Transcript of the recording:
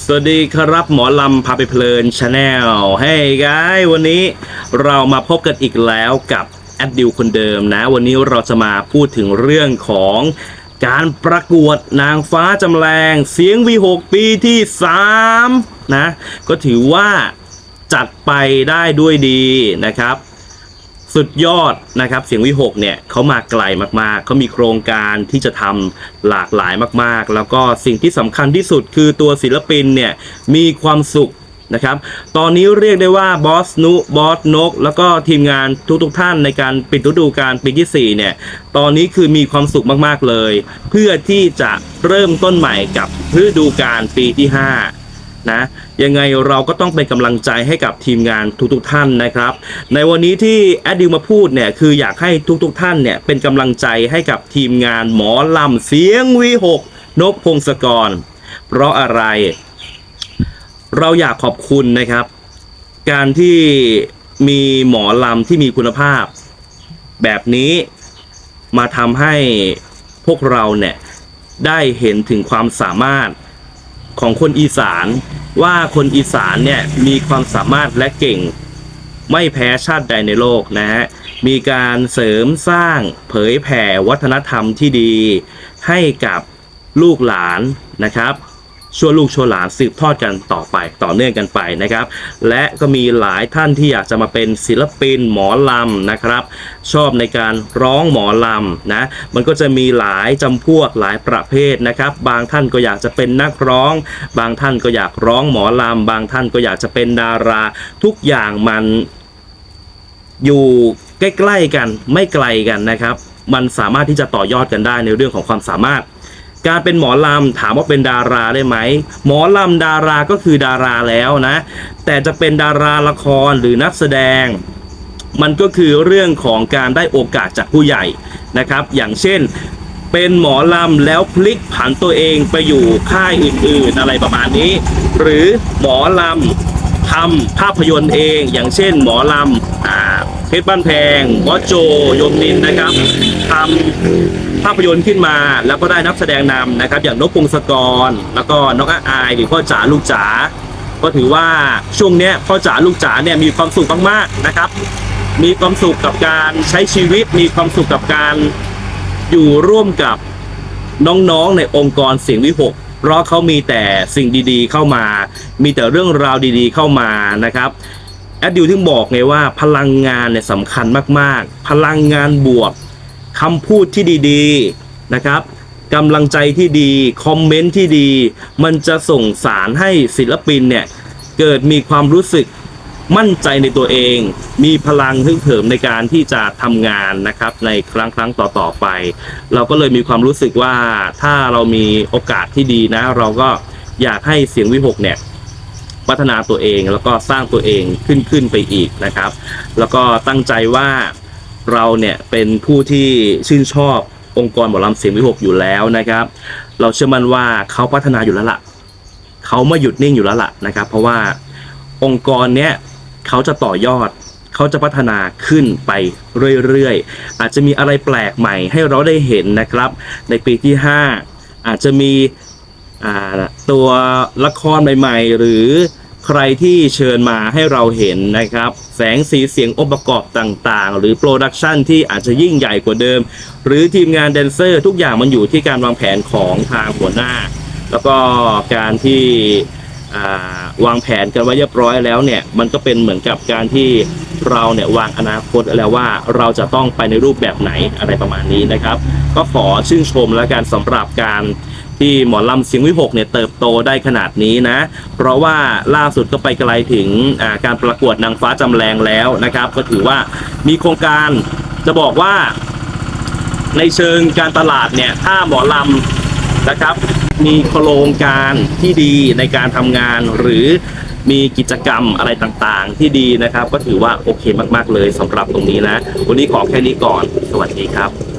สวัสดีครับหมอลำพาไปเพลินชาแนลให้กายวันนี้เรามาพบกันอีกแล้วกับแอดดิวคนเดิมนะ วันนี้เราจะมาพูดถึงเรื่องของการประกวดนางฟ้าจำแรงเสียงวีหกปีที่ 3 นะ ก็ถือว่าจัดไปได้ด้วยดีนะครับ สุดยอดนะครับเสียงวิหกเนี่ยเขามาไกลมากๆ เขามีโครงการที่จะทำหลากหลายมากๆ แล้วก็สิ่งที่สำคัญที่สุดคือตัวศิลปินเนี่ยมีความสุขนะครับ ตอนนี้เรียกได้ว่าบอสนุบอสนก แล้วก็ทีมงานทุกๆท่านในการปิดฤดูกาลปีที่ 4 เนี่ย ตอนนี้คือมีความสุขมากๆเลย เพื่อที่จะเริ่มต้นใหม่กับฤดูกาลปีที่ 5 นะยังไงเราก็ต้องเป็นกำลังใจให้กับทีมงานทุกๆท่านนะครับ ในวันนี้ที่แอดดิวมาพูดเนี่ยคืออยากให้ทุกๆท่านเนี่ยเป็นกำลังใจให้กับทีมงานหมอลำเสียงวีหกนกพงศกร เพราะอะไร เราอยากขอบคุณนะครับ การที่มีหมอลำที่มีคุณภาพ แบบนี้มาทำให้พวกเราเนี่ยได้เห็นถึงความสามารถ ของคนอีสานว่าคนอีสานเนี่ยมีความสามารถและเก่ง ไม่แพ้ชาติใดในโลกนะฮะมีการเสริมสร้างเผยแผ่วัฒนธรรมที่ดี ให้กับลูกหลานนะครับ ชั่วลูกชั่วหลานสืบทอดกันต่อไปต่อเนื่องกันไปนะครับ และก็มีหลายท่านที่อยากจะมาเป็นศิลปินหมอลำนะครับ ชอบในการร้องหมอลำนะมันก็จะมีหลายจำพวกหลายประเภทนะครับ บางท่านก็อยากจะเป็นนักร้อง บางท่านก็อยากร้องหมอลำบางท่านก็อยากจะเป็นดารา ทุกอย่างมันอยู่ใกล้ๆกันไม่ไกลกันนะครับ มันสามารถที่จะต่อยอดกันได้ในเรื่องของความสามารถ การเป็นหมอลำถามว่าเป็นดาราได้ไหมหมอลำดาราก็คือดาราแล้วนะ แต่จะเป็นดาราละครหรือนักแสดง มันก็คือเรื่องของการได้โอกาสจากผู้ใหญ่นะครับ อย่างเช่นเป็นหมอลำแล้วพลิกผันตัวเองไปอยู่ค่ายอื่นๆอะไรประมาณนี้ หรือหมอลำทำภาพยนตร์เอง อย่างเช่น หมอลำอ่า เพชรบ้านแพงวอสโจโยมนินนะครับทำภาพยนตร์ขึ้นมาแล้วก็ได้นักแสดงนำนะครับ อย่างนกพงศกร แล้วก็น้องอาอายหรือพ่อจ๋าลูกจ๋าก็ถือว่าช่วงเนี้ยพ่อจ๋าลูกจ๋าเนี่ยมีความสุขมากๆนะครับ มีความสุขกับการใช้ชีวิต มีความสุขกับการอยู่ร่วมกับน้องๆในองค์กรเสียงวิหกเพราะเขามีแต่สิ่งดีๆเข้ามา มีแต่เรื่องราวดีๆเข้ามานะครับ แอดดิวถึงบอกไงว่าพลังงานเนี่ยสำคัญมากๆ พลังงานบวกคำพูดที่ดีๆนะครับกำลังใจที่ดี คอมเมนต์ที่ดี มันจะส่งสารให้ศิลปินเนี่ย เกิดมีความรู้สึกมั่นใจในตัวเอง มีพลังฮึ่งเหิมในการที่จะทำงานนะครับ ในครั้งครั้งต่อต่อๆไป เราก็เลยมีความรู้สึกว่าถ้าเรามีโอกาสที่ดีนะ เราก็อยากให้เสียงวิหกเนี่ย พัฒนาตัวเอง แล้วก็สร้างตัวเองขึ้นขึ้นไปอีกนะครับ แล้วก็ตั้งใจว่าเราเนี่ยเป็นผู้ที่ชื่นชอบองค์กรหมอลำเสียงวิหกอยู่แล้วนะครับ เราเชื่อมั่นว่าเขาพัฒนาอยู่แล้วล่ะเขาไม่หยุดนิ่งอยู่แล้วล่ะนะครับ เพราะว่าองค์กรเนี้ยเขาจะต่อยอดเขาจะพัฒนาขึ้นไปเรื่อยๆ อาจจะมีอะไรแปลกใหม่ให้เราได้เห็นนะครับ ในปีที่ 5 อาจจะมี ตัวละครใหม่ๆ หรือใครที่เชิญมาให้เราเห็นนะครับ แสงสีเสียงองค์ประกอบต่างๆ หรือโปรดักชันที่อาจจะยิ่งใหญ่กว่าเดิม หรือทีมงานแดนเซอร์ ทุกอย่างมันอยู่ที่การวางแผนของทางหัวหน้า แล้วก็การที่วางแผนกันไว้เรียบร้อยแล้วเนี่ย มันก็เป็นเหมือนกับการที่เราเนี่ยวางอนาคตแล้วว่าเราจะต้องไปในรูปแบบไหนอะไรประมาณนี้นะครับ ก็ขอชื่นชมและการสำหรับการ ที่หมอลำเสียงวิหกเนี่ยเติบโตได้ขนาดนี้นะ เพราะว่าล่าสุดก็ไปไกลถึงการประกวดนางฟ้าจำแรงแล้วนะครับ ก็ถือว่ามีโครงการจะบอกว่าในเชิงการตลาดเนี่ยถ้าหมอลำนะครับ มีโครงการที่ดีในการทำงานหรือมีกิจกรรมอะไรต่างๆ ที่ดีนะครับ ก็ถือว่าโอเคมากๆเลยสำหรับตรงนี้นะ วันนี้ขอแค่นี้ก่อน สวัสดีครับ